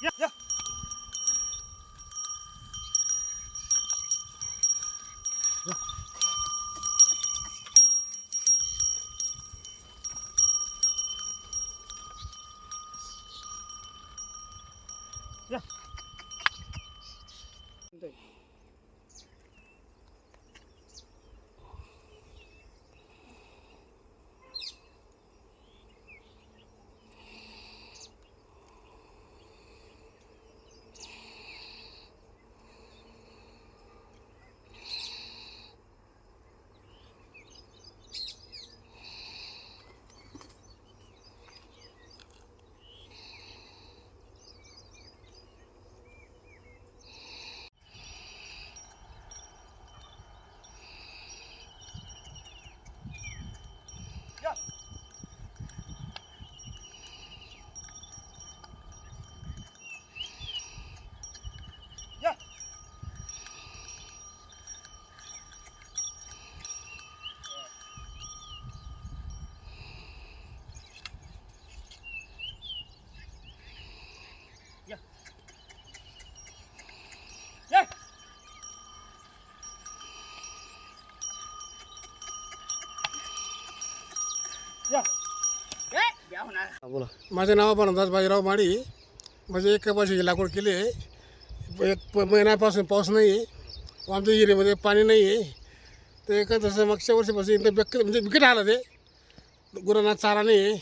Yeah, yeah. Yeah. बोला माझं नाव बनदास बाजीराव माडी म्हणजे एक कपाशीची लागवड केली आहे. एक प- महिन्यापासून पाऊस नाही आहे. आमच्या एरियामध्ये पाणी नाही आहे. ते काय तसं मागच्या वर्षीपासून इथं बेक म्हणजे बिकट आलं ते. गुरांना चारा नाही आहे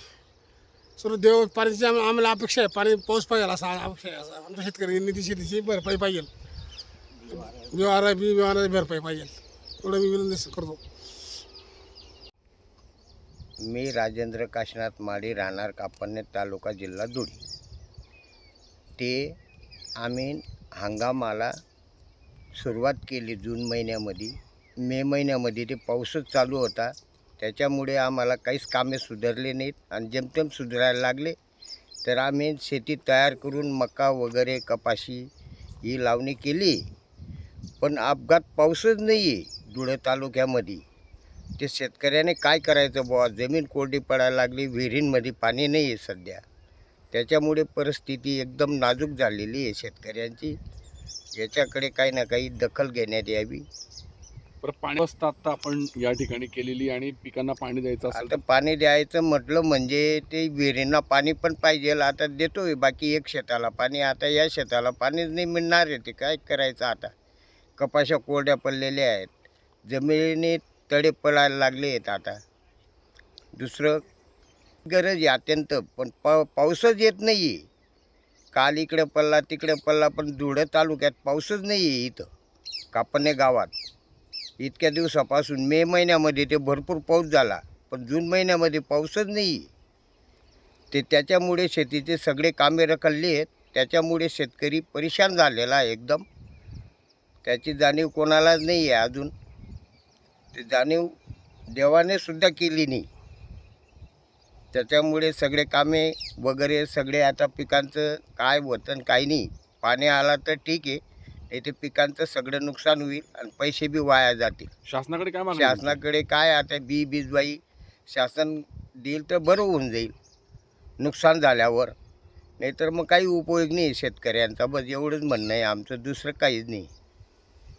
सर्व देव पाण्याची आम- आम्हाला अपेक्षा आहे. पाणी पाऊस पाहिजे असा अपेक्षा आहे असं. आमच्या शेतकरी निधी शेतीची भरपाई पाहिजे. व्यवहार बी विवाराची भरपाई पाहिजे. एवढं मी विनंती करतो. मी राजेंद्र काशीनाथ माळी राहणार कापन्ने तालुका जिल्हा धुळे. ते आम्ही हंगामाला सुरुवात केली जून महिन्यामध्ये. मे महिन्यामध्ये ते पाऊसच चालू होता. त्याच्यामुळे आम्हाला काहीच कामे सुधारले नाहीत. आणि जेमतेम सुधारायला लागले तर आम्ही शेती तयार करून मका वगैरे कपाशी ही लावणी केली. पण अपघात पाऊसच नाही आहे धुळे तालुक्यामध्ये. ते शेतकऱ्याने काय करायचं बुवा? जमीन कोरडी पडायला लागली विहिरींमध्ये पाणी नाही आहे सध्या. त्याच्यामुळे परिस्थिती एकदम नाजूक झालेली आहे शेतकऱ्यांची. याच्याकडे काही ना काही दखल घेण्यात यावी. बरं पाणी व्यवस्था आता आपण या ठिकाणी केलेली आणि पिकांना पाणी द्यायचं असेल आता पाणी द्यायचं म्हटलं म्हणजे ते विहिरींना पाणी पण पाहिजे आता देतोय बाकी एक शेताला पाणी. आता या शेताला पाणीच नाही मिळणार आहे ते काय करायचं आता? कपाशा कोरड्या पडलेल्या आहेत. जमिनी तडे पडायला लागले आहेत आता. दुसरं गरज आहे अत्यंत पण पा पाऊसच येत नाही आहे काल इकडे पडला तिकडे पडला पण धुळं तालुक्यात पाऊसच नाही आहे इथं कापणे गावात. इतक्या दिवसापासून मे महिन्यामध्ये ते भरपूर पाऊस झाला पण जून महिन्यामध्ये पाऊसच नाही ते त्याच्यामुळे शेतीचे सगळे कामे रखडले आहेत त्याच्यामुळे शेतकरी परेशान झालेला आहे एकदम. त्याची जाणीव कोणालाच नाही आहे अजून. ते जाणीव देवाने सुद्धा केली नाही. त्याच्यामुळे सगळे कामे वगैरे सगळे आता पिकांचं काय आणि काय नाही. पाणी आला तर ठीक आहे नाही ते पिकांचं सगळं नुकसान होईल आणि पैसे बी वाया जातील. शासनाकडे काय मागणी आहे? शासनाकडे काय आता बी बीजबाई शासन देईल तर बरं होऊन जाईल. नुकसान झाल्यावर. नाहीतर मग काही उपयोग नाही शेतकऱ्यांचा. बस एवढंच म्हणणं आहे. आमचं दुसरं काहीच नाही.